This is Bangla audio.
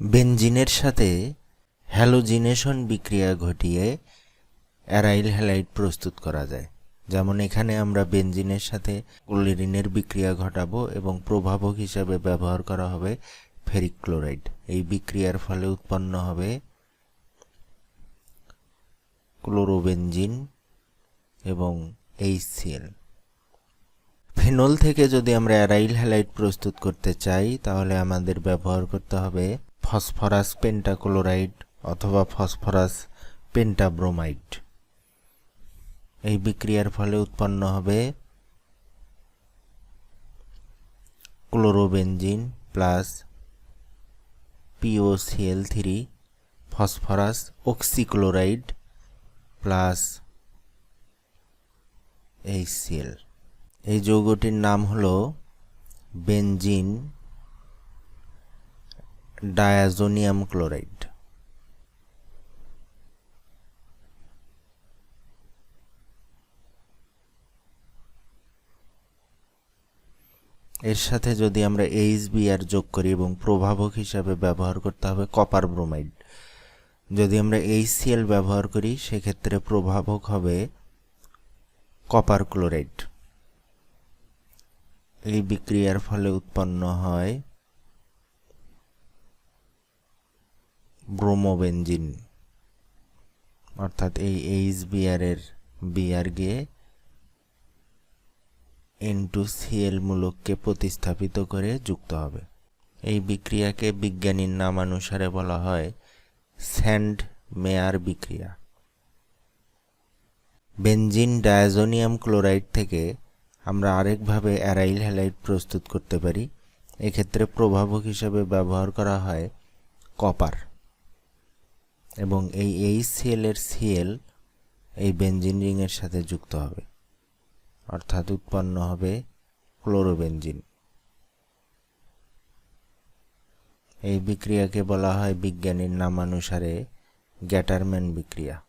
বেনজিনের সাথে হ্যালোজিনেশন বিক্রিয়া ঘটিয়ে অ্যারাইল হ্যালাইড প্রস্তুত করা যায়। যেমন এখানে আমরা বেনজিনের সাথে ক্লোরিনের বিক্রিয়া ঘটাবো এবং প্রভাবক হিসাবে ব্যবহার করা হবে ফেরিক ক্লোরাইড। এই বিক্রিয়ার ফলে উৎপন্ন হবে ক্লোরোবেনজিন এবং এইচসিএল ফেনল থেকে যদি আমরা অ্যারাইল হ্যালাইড প্রস্তুত করতে চাই, তাহলে আমাদের ব্যবহার করতে হবে ফসফরাস পেন্টাক্লোরাইড অথবা ফসফরাস পেন্টাব্রোমাইড। এই বিক্রিয়ার ফলে উৎপন্ন হবে chlorobenzene plus POCL three, phosphorus oxychloride plus HCL এই যৌগটির নাম হলো বেনজিন ডায়াজোনিয়াম ক্লোরাইড। এর সাথে যদি আমরা এইচবিআর যোগ করি এবং প্রভাবক হিসাবে ব্যবহার করতে হবে কপার ব্রোমাইড। যদি আমরা এইচসিএল ব্যবহার করি, সেক্ষেত্রে প্রভাবক হবে কপার ক্লোরাইড। এই বিক্রিয়ার ফলে উৎপন্ন হয় ব্রোমোবেনজিন, অর্থাৎ এই এইচ বিআরের বিআর গিয়ে এন টু সিএল মূলককে প্রতিস্থাপিত করে যুক্ত হবে। এই বিক্রিয়াকে বিজ্ঞানীর নামানুসারে বলা হয় স্যান্ড মেয়ার বিক্রিয়া। বেনজিন ডায়াজোনিয়াম ক্লোরাইড থেকে আমরা আরেকভাবে অ্যারাইল হ্যালাইড প্রস্তুত করতে পারি। এক্ষেত্রে প্রভাবক হিসাবে ব্যবহার করা হয় কপার। এবং এই এইচ এর সিএল এই বেঞ্জিন রিংয়ের সাথে যুক্ত হবে। অর্থাৎ উৎপন্ন হবে ক্লোরোবেনজিন এই বিক্রিয়াকে বলা হয় বিজ্ঞানীর নামানুসারে গ্যাটারম্যান বিক্রিয়া।